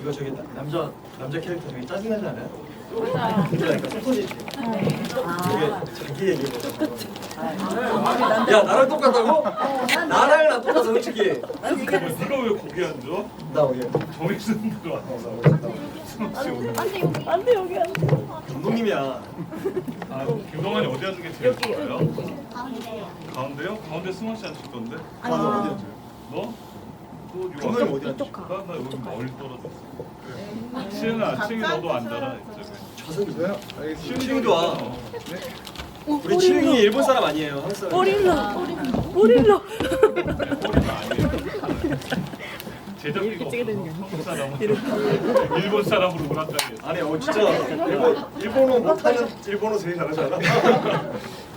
이거 저기 나- 남자 남자 캐릭터 되게 짜증나지 않아요? 맞아. 그러니까. 되게 자기 얘기 야 나랑 똑같다고? 나랑은 안 똑같아 솔직히. 네가 왜 거기 앉아? 나 여기 정해진 대로 앉아서 안돼 여기 안돼. 감독님이야. 아 김동환이 어디 앉는 게 제일 좋아요? 가운데요? 가운데 승환 씨 앉을 건데? 아, 너 어디 앉아요? 너? 감독님 어디? 이쪽 가. 나, 나 여기 멀리 떨어졌어 치은아 치은이 너도 앉아라? 치은이 치은이도 와. 어. 우리 치은이 일본 사람 아니에요. 한국 사람. 머리는 아니에요 제작비가 없어서 한국 일본 사람으로 했어 아니 어 진짜 일본 일본어 못하는 일본어 제일 잘하잖아.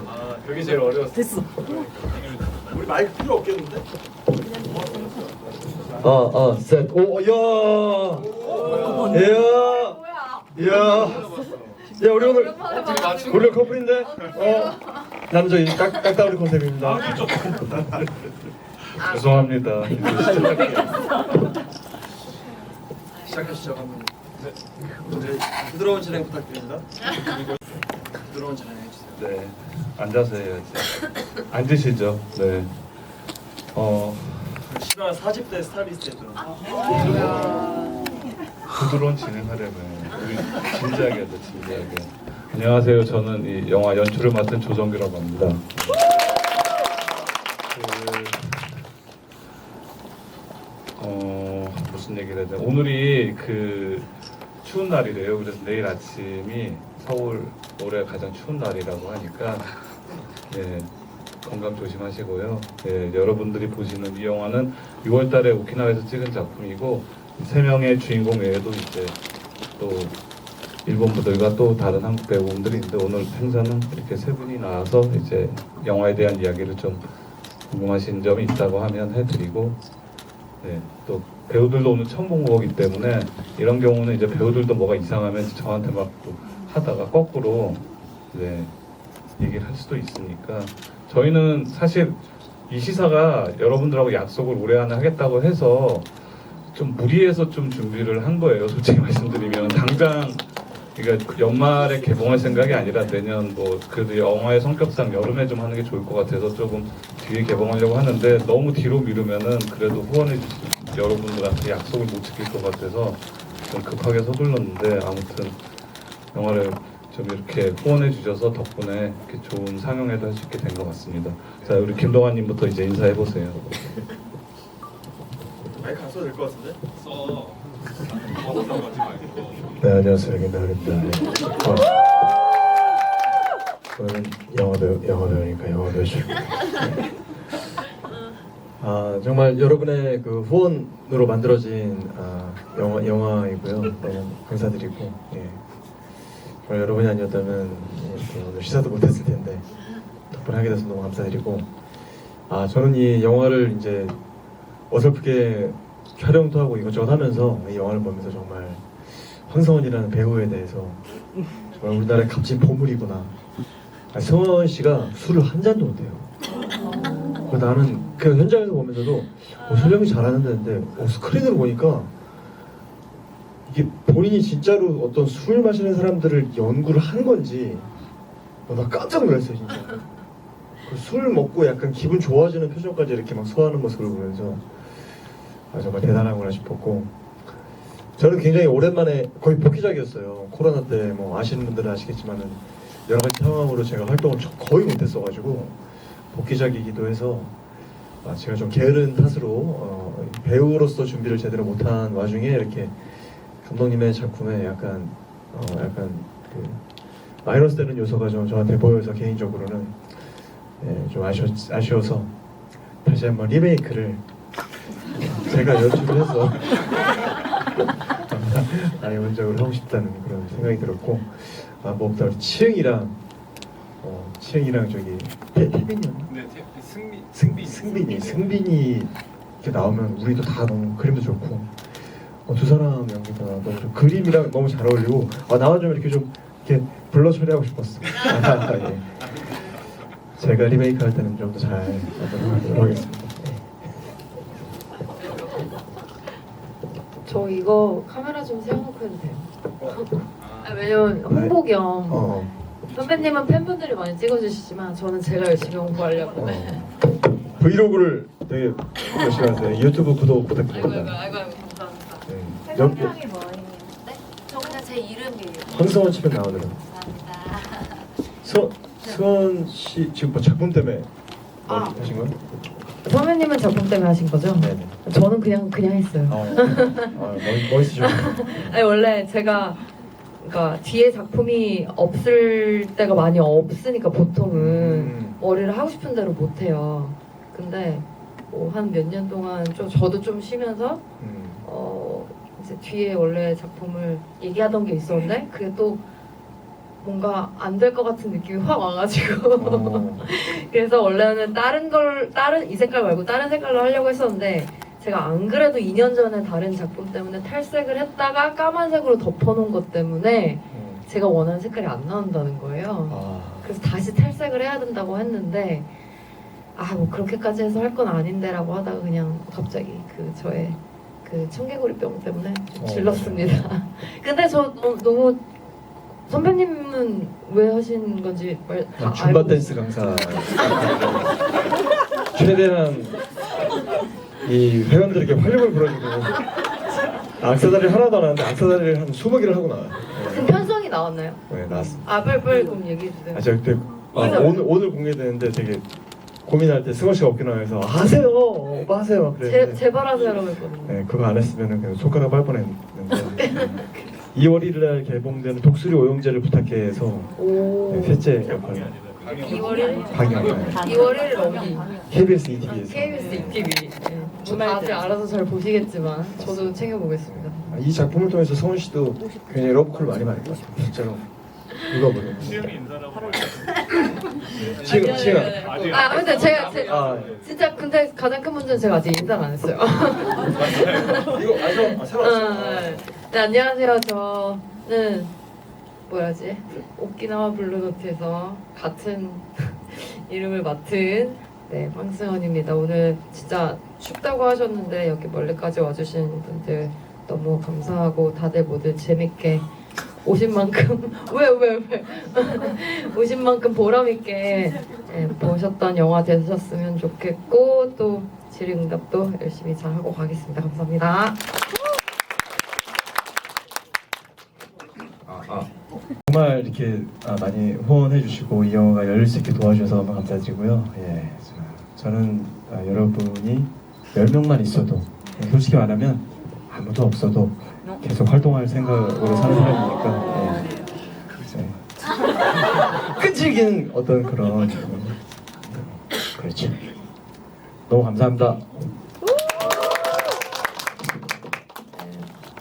아 그게 제일 어려웠어. 됐어. 우리 마이크 필요 없겠는데? 아, 아, 셋. 오, 야. 야. 야. 야, 우리 오늘 우리 커플인데? 어. 저기 깍 깍다우리 컨셉입니다. 죄송합니다 시작하시죠 감독님. 네. 부드러운 진행 부탁드립니다. 그리고 부드러운 진행 해주세요. 네 앉아서 해야지 앉으시죠 네 어, 신화 4집대 스타일리스트였죠. 부드러운 진행하려면 우리 진지하게 하자 진지하게. 안녕하세요. 저는 이 영화 연출을 맡은 조정규라고 합니다. 그, 어 무슨 얘기를 해야 돼 오늘이 그 추운 날이래요. 그래서 내일 아침이 서울 올해 가장 추운 날이라고 하니까 네, 건강 조심하시고요. 네, 여러분들이 보시는 이 영화는 6월달에 오키나와에서 찍은 작품이고 세 명의 주인공 외에도 이제 또 일본 분들과 또 다른 한국 배우분들이 있는데 오늘 행사는 이렇게 세 분이 나와서 이제 영화에 대한 이야기를 좀 궁금하신 점이 있다고 하면 해드리고 네, 또 배우들도 오늘 처음 본 거기 때문에 이런 경우는 이제 배우들도 뭐가 이상하면 저한테 막또 하다가 거꾸로 네, 얘기를 할 수도 있으니까 저희는 사실 이 시사가 여러분들하고 약속을 올해 안에 하겠다고 해서 좀 무리해서 좀 준비를 한 거예요. 솔직히 말씀드리면 당장 그러니까 연말에 개봉할 생각이 아니라 내년 뭐 그래도 영화의 성격상 여름에 좀 하는 게 좋을 것 같아서 조금 뒤에 개봉하려고 하는데 너무 뒤로 미루면은 그래도 후원해 주신 여러분들한테 약속을 못 지킬 것 같아서 좀 급하게 서둘렀는데 아무튼 영화를 좀 이렇게 후원해 주셔서 덕분에 이렇게 좋은 상영회도 할 수 있게 된 것 같습니다. 자 우리 김동환님부터 이제 인사해 보세요. 마이크 안 써도 될 것 같은데? 써. 하지 말고. 네, 안녕하세요. 김나은입니다. 네. 어. 저는 영화 배우, 영화 배우니까 영화 배우 중. 아 정말 여러분의 그 후원으로 만들어진 아, 영화 영화이고요. 너무 감사드리고 예. 정말 여러분이 아니었다면 오늘 시사도 못했을 텐데 덕분에 하게 돼서 너무 감사드리고 아 저는 이 영화를 이제 어설프게 촬영도 하고 이것저것 하면서 이 영화를 보면서 정말 황성원이라는 배우에 대해서 정말 우리나라의 값진 보물이구나. 아, 성원 씨가 술을 한 잔도 못해요. 그 나는 그 현장에서 보면서도 어, 설명이 잘하는데 어, 스크린으로 보니까 이게 본인이 진짜로 어떤 술 마시는 사람들을 연구를 한 건지 어, 나 깜짝 놀랐어요 진짜. 그 술 먹고 약간 기분 좋아지는 표정까지 이렇게 막 소화하는 모습을 보면서 아, 정말 대단하구나 싶었고 저는 굉장히 오랜만에 거의 복귀작이었어요. 코로나 때 뭐 아시는 분들은 아시겠지만은 여러 가지 상황으로 제가 활동을 저- 거의 못했어가지고 복귀작이기도 해서 아, 제가 좀 게으른 탓으로 어, 배우로서 준비를 제대로 못한 와중에 이렇게 감독님의 작품에 약간 어, 약간 그 마이너스 되는 요소가 좀 저한테 보여서 개인적으로는 예, 좀 아쉬워, 아쉬워서 다시 한번 리메이크를 제가 연출을 해서 아예 원작으로 하고 싶다는 그런 생각이 들었고 아 무엇보다 우리 치흥이랑 어, 치흥이랑 저기 태, 태빈이었나? 네, 승리 승빈 승빈이 승빈이 이렇게 나오면 우리도 다 너무 그림도 좋고 어, 두 사람 연기 다 너무 좋고 그림이랑 너무 잘 어울리고 아 나와주면 이렇게 좀 이렇게 불러 처리하고 싶었어. 아, 예. 제가 리메이크 할 때는 좀 더잘 하도록 하겠습니다. 예. 저 이거 카메라 좀 세워놓고 해도 돼요? 아, 왜냐면 홍보 겸 어. 선배님은 팬분들이 많이 찍어주시지만 저는 제가 열심히 홍보하려고 네. 브이로그를 되게 열심히 하세요. 유튜브 구독 아이고 아이고 부탁드립니다. 아이고 아이고 네. 연, 설명이 뭐예요? 네? 저 그냥 제 이름이에요. 황성원 치면 나오더라고요. 감사합니다. 수원, 수원 씨 지금 뭐 작품 때문에 아. 하신 거예요? 선배님은 작품 때문에 하신 거죠? 네네. 저는 그냥 그냥 했어요 어, 아, 멋, 멋있으셔. 아니 원래 제가 그러니까 뒤에 작품이 없을 때가 많이 없으니까 보통은 음. 머리를 하고 싶은 대로 못 해요. 근데 뭐 한 몇 년 동안 좀 저도 좀 쉬면서 음. 어 이제 뒤에 원래 작품을 얘기하던 게 있었는데 그게 또 뭔가 안 될 것 같은 느낌이 확 와가지고 어. 그래서 원래는 다른 걸 다른 이 색깔 말고 다른 색깔로 하려고 했었는데 제가 안 그래도 2년 전에 다른 작품 때문에 탈색을 했다가 까만색으로 덮어놓은 것 때문에 음. 제가 원하는 색깔이 안 나온다는 거예요. 아. 그래서 다시 탈색을 해야 된다고 했는데 아 뭐 그렇게까지 해서 할 건 아닌데라고 하다가 그냥 갑자기 그 저의 그 청개구리병 때문에 좀 어, 질렀습니다. 근데 저 너무, 너무 선배님은 왜 하신 건지 말, 다 줌바 알고 댄스 강사 최대한 이 회원들에게 활력을 불어주고 악세사리를 하나도 안 하는데 악세사리를 한 20개를 하고 나와요 그 편성이 나왔나요? 네 나왔습니다 아 빨리 빨리 그럼 얘기해 주세요. 아, 저 그때 아. 오늘, 오늘 공개되는데 되게 고민할 때 승호 씨가 없긴 해서 하세요 오빠 하세요 제, 제발 하세요라고 했거든요. 네, 그거 안 했으면 그냥 손가락 빨 뻔했는데 2월 1일 날 개봉되는 독수리 오영재를 부탁해서 오. 네, 셋째 역할 2월 1일? 강연 2월 1일 어디? KBS ETV에서 KBS ETV. 다들 알아서 잘 보시겠지만 저도 챙겨보겠습니다. 이 작품을 통해서 성훈 씨도 굉장히 러브콜 많이 받을 것 같아요 진짜로 이거 보는 수영이 인사라고 지금 지금. 아직 아 근데 제가 제, 아 진짜 근데 가장 큰 문제는 제가 아직 인사를 안 했어요. 이거 아저 아, 새로 왔어. 아, 네 안녕하세요. 저는 뭐라지? 오키나와 블루노트에서 같은 이름을 맡은 네 황승원입니다. 오늘 진짜 춥다고 하셨는데 여기 멀리까지 와주신 분들 너무 감사하고 다들 모두 재밌게 오신 만큼 왜왜 왜, 오신 만큼 보람 있게 네, 보셨던 영화 되셨으면 좋겠고 또 질의응답도 열심히 잘 하고 가겠습니다. 감사합니다. 아, 아. 정말 이렇게 아, 많이 후원해 주시고 이 영화가 열릴 수 있게 도와주셔서 너무 감사드리고요 예 저- 저는 아, 여러분이 10명만 있어도 솔직히 말하면 아무도 없어도 계속 활동할 생각으로 사는 사람이니까 예. 예. 끈질긴 어떤 그런 그렇죠 너무 감사합니다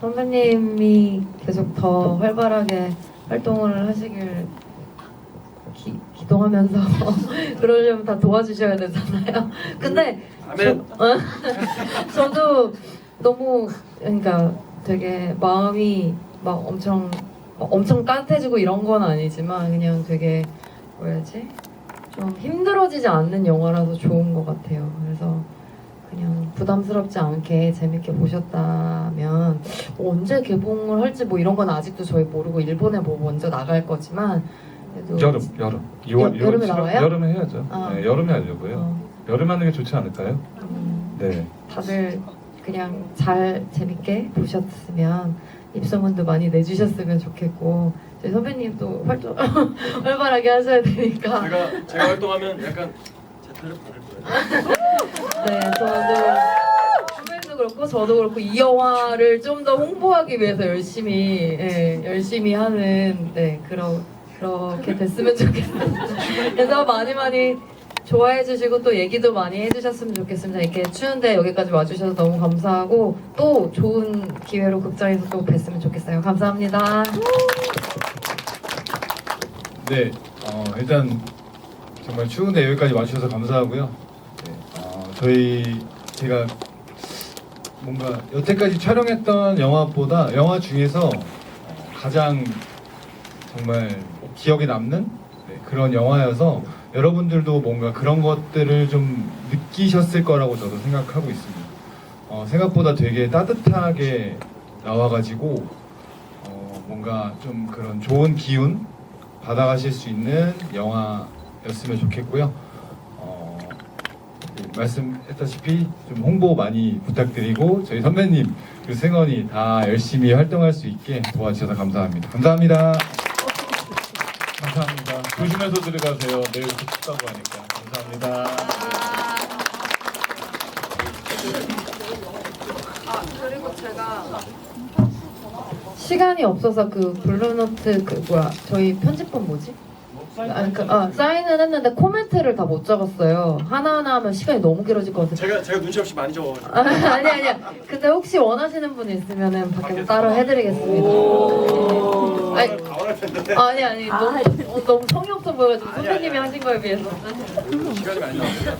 선배님이 계속 더 활발하게 활동을 하시길 기, 기도하면서 그러려면 다 도와주셔야 되잖아요. 근데 아멘. 저, 어? 저도 너무 그러니까 되게 마음이 막 엄청 막 엄청 따뜻해지고 이런 건 아니지만 그냥 되게 뭐야지 좀 힘들어지지 않는 영화라서 좋은 것 같아요. 그래서 그냥 부담스럽지 않게 재밌게 보셨다면 뭐 언제 개봉을 할지 뭐 이런 건 아직도 저희 모르고 일본에 뭐 먼저 나갈 거지만 여름 여름 2월 여- 여름에 나와요? 여름에 해야죠. 아. 네, 여름에 하려고요. 어, 여름 하는 게 좋지 않을까요? 음, 네. 다들 그냥 잘 재밌게 보셨으면 입소문도 많이 내주셨으면 좋겠고 저희 선배님도 활동 활발하게 하셔야 되니까 제가 제가 활동하면 약간 제타를 받을 거예요. 네 저도 선배님도 그렇고 저도 그렇고 이 영화를 좀 더 홍보하기 위해서 열심히 예, 열심히 하는 네 그런 그렇게 됐으면 좋겠습니다. 그래서 많이 많이 좋아해 주시고 또 얘기도 많이 해주셨으면 좋겠습니다. 이렇게 추운데 여기까지 와주셔서 너무 감사하고 또 좋은 기회로 극장에서 또 뵀으면 좋겠어요. 감사합니다. 네, 어, 일단 정말 추운데 여기까지 와주셔서 감사하고요. 네, 어, 저희 제가 뭔가 여태까지 촬영했던 영화보다 영화 중에서 어, 가장 정말 기억에 남는 네, 그런 영화여서 여러분들도 뭔가 그런 것들을 좀 느끼셨을 거라고 저도 생각하고 있습니다. 어, 생각보다 되게 따뜻하게 나와가지고 어, 뭔가 좀 그런 좋은 기운 받아가실 수 있는 영화였으면 좋겠고요. 어, 그 말씀했다시피 좀 홍보 많이 부탁드리고 저희 선배님 그리고 승원이 다 열심히 활동할 수 있게 도와주셔서 감사합니다. 감사합니다. 조심해서 들어가세요. 내일 춥다고 하니까. 감사합니다. 아 그리고 제가 시간이 없어서 그 블루노트 그 뭐야 저희 편집본 뭐지? 아니 그, 아, 사인은 했는데 코멘트를 다 못 적었어요. 하나하나 하면 시간이 너무 길어질 것 같아서. 제가 제가 눈치 없이 많이 적어가지고. 아, 아니 아니야. 근데 혹시 원하시는 분 있으면은 밖에서 따로 해드리겠습니다. 아니, 다원 할 텐데. 아니 아니 너무 어, 너무 성의 없어 보여가지고 선생님이 아니. 하신 거에 비해서. 시간이 많이 남았어요.